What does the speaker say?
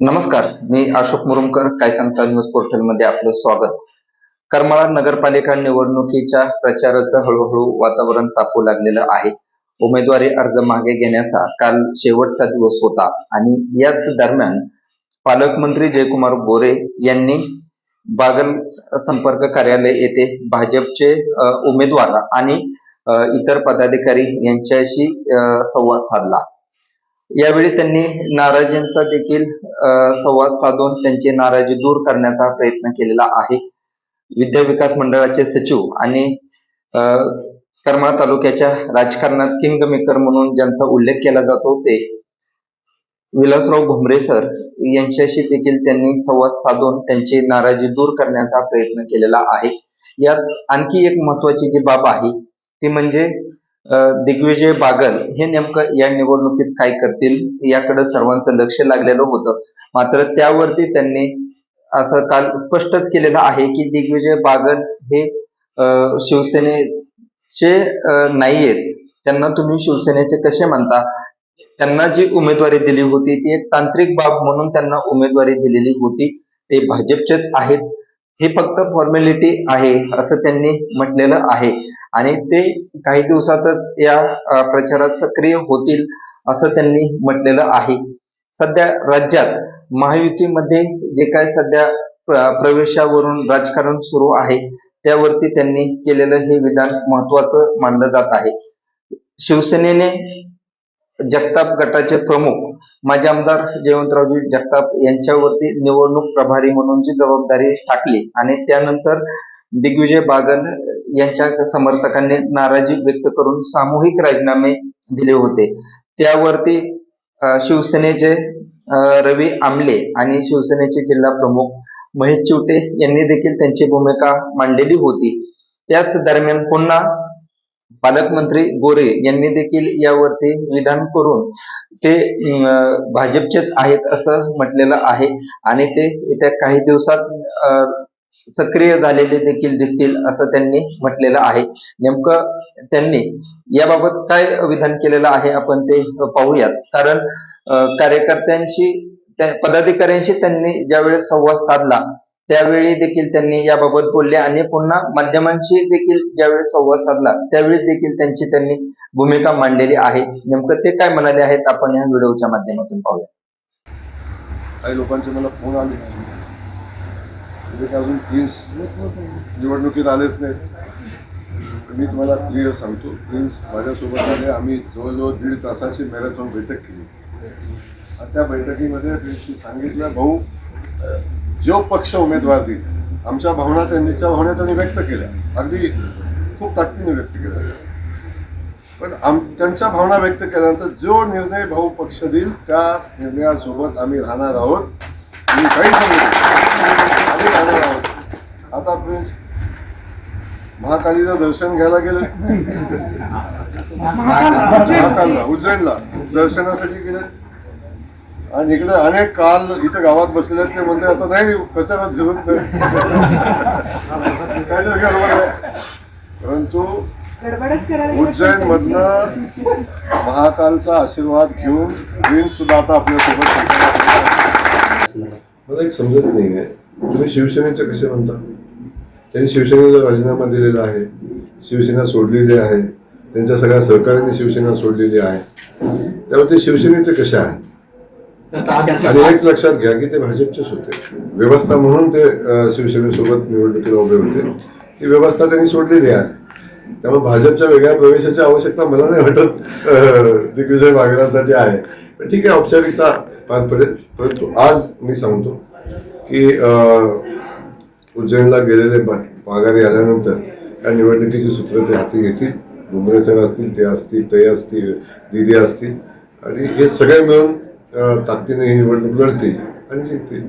नमस्कार मी अशोक मुरुमकर काय सांगता न्यूज पोर्टलमध्ये आपलं स्वागत. करमाळा नगरपालिका निवडणुकीच्या प्रचाराचं हळूहळू वातावरण तापू लागलेलं आहे. उमेदवारी अर्ज मागे घेण्याचा काल शेवटचा दिवस होता आणि याच दरम्यान पालकमंत्री जयकुमार गोरे यांनी बागल संपर्क कार्यालय येथे भाजपचे उमेदवार आणि इतर पदाधिकारी यांच्याशी संवाद साधला. यावेळी त्यांनी नाराजींचा देखील संवाद साधून त्यांची नाराजी दूर करण्याचा प्रयत्न केलेला आहे. विद्या विकास मंडळाचे सचिव आणि करमाळा तालुक्याच्या राजकारणात किंग मेकर म्हणून ज्यांचा उल्लेख केला जातो ते विलासराव भुमरे सर यांच्याशी देखील त्यांनी संवाद साधून त्यांची नाराजी दूर करण्याचा प्रयत्न केलेला आहे. यात आणखी एक महत्वाची जी बाब आहे ती म्हणजे दिग्विजय बागल हे नेमकं या निवडणुकीत काय करतील याकडे सर्वांचं लक्ष लागलेलं होतं. मात्र त्यावरती त्यांनी असं काल स्पष्टच केलेलं आहे की दिग्विजय बागल हे शिवसेनेचे नाहीयेत त्यांना तुम्ही शिवसेनेचे कसे म्हणता त्यांना जी उमेदवारी दिली होती ती एक तांत्रिक बाब म्हणून त्यांना उमेदवारी दिलेली होती. ते भाजपचेच आहेत. हे फक्त फॉर्मॅलिटी आहे असं त्यांनी म्हटलेलं आहे. आणि ते काही दिवसातच या प्रचारात सक्रिय होतील असं त्यांनी म्हटलेलं आहे. सध्या राज्यात महायुतीमध्ये जे काय सध्या प्रवेशावरून राजकारण सुरू आहे त्यावरती त्यांनी केलेलं हे विधान महत्वाचं मानलं जात आहे. शिवसेनेने जगताप गटाचे प्रमुख माजी आमदार जयवंतरावजी जगताप यांच्यावरती निवडणूक प्रभारी म्हणून जी जबाबदारी टाकली आणि त्यानंतर दिग्विजय बागल यांच्या समर्थकांनी नाराजी व्यक्त करून सामूहिक राजीनामे दिले होते. त्यावरती शिवसेनेचे रवी आमले आणि शिवसेनेचे जिल्हा प्रमुख महेश चिवटे यांनी देखील त्यांची भूमिका मांडलेली होती. त्याच दरम्यान पुन्हा पालकमंत्री गोरे यांनी देखील यावरती विधान करून ते भाजपचेच आहेत असं म्हटलेलं आहे आणि ते येत्या काही दिवसात सक्रिय झालेले देखील दिसतील असं त्यांनी म्हटलेलं आहे. नेमकं त्यांनी याबाबत काय विधान केलेलं आहे आपण ते पाहूयात. कारण कार्यकर्त्यांशी पदाधिकाऱ्यांशी त्यांनी ज्यावेळेस संवाद साधला त्यावेळी देखील त्यांनी याबाबत बोलले आणि पुन्हा माध्यमांशी देखील ज्यावेळी संवाद साधला त्यावेळी देखील त्यांची त्यांनी भूमिका मांडलेली आहे. नेमकं ते काय म्हणाले आहेत आपण या व्हिडिओच्या माध्यमातून पाहूया काही लोकांचे मला फोन आले. म्हणजे काय अजून प्रिन्स निवडणुकीत आलेच नाहीत. मी तुम्हाला क्लिअर सांगतो प्रिन्स माझ्यासोबत आले आम्ही जवळजवळ दीड तासाची मॅरेथॉन बैठक केली. आणि त्या बैठकीमध्ये प्रिन्सनी सांगितलं भाऊ जो पक्ष उमेदवार देईल आमच्या भावना त्यांच्या भावना त्यांनी व्यक्त केल्या अगदी खूप ताकदीने व्यक्त केल्या. पण आम त्यांच्या भावना व्यक्त केल्यानंतर जो निर्णय भाऊ पक्ष देईल त्या निर्णयासोबत आम्ही राहणार आहोत. मी काही सांगितलं आम्ही राहणार आहोत. आता प्रिन्स महाकालीचं दर्शन घ्यायला गेलं. महाकालला उज्जैनला दर्शनासाठी गेले. आणि इकडे अनेक काल इथं गावात बसलेले आहेत, ते म्हणते आता नाही प्रचारात झिरत नाही. काय आहे? परंतु गडबडच करायला उज्जैन मधनं महाकालचा आशीर्वाद घेऊन प्रिन्स सुद्धा आता आपल्यासोबत मला एक समजत नाही आहे. तुम्ही शिवसेनेचे कसे म्हणता? त्यांनी शिवसेनेला राजीनामा दिलेला आहे. शिवसेना सोडलेली आहे. त्यांच्या सगळ्या सहकार्याने शिवसेना सोडलेली आहे. त्यामुळे ते शिवसेनेचे कसे आहेत आणि एक लक्षात घ्या की ते भाजपचेच होते. व्यवस्था म्हणून ते शिवसेनेसोबत निवडणुकीला उभे होते. ती व्यवस्था त्यांनी सोडलेली आहे. त्यामुळे भाजपच्या वेगळ्या प्रवेशाची आवश्यकता मला नाही वाटत दिग्विजय बागेलासाठी आहे. पण ठीक आहे औपचारिकता पार पडेल. परंतु आज मी सांगतो की उज्जैनला गेलेले माघारी आल्यानंतर या निवडणुकीची सूत्र ते हाती घेतील. भुमरे सर असतील ते असतील ते असतील दिदी असतील. आणि हे सगळे मिळून ताकदीने ही निवडणूक लढतील आणि जिंकतील.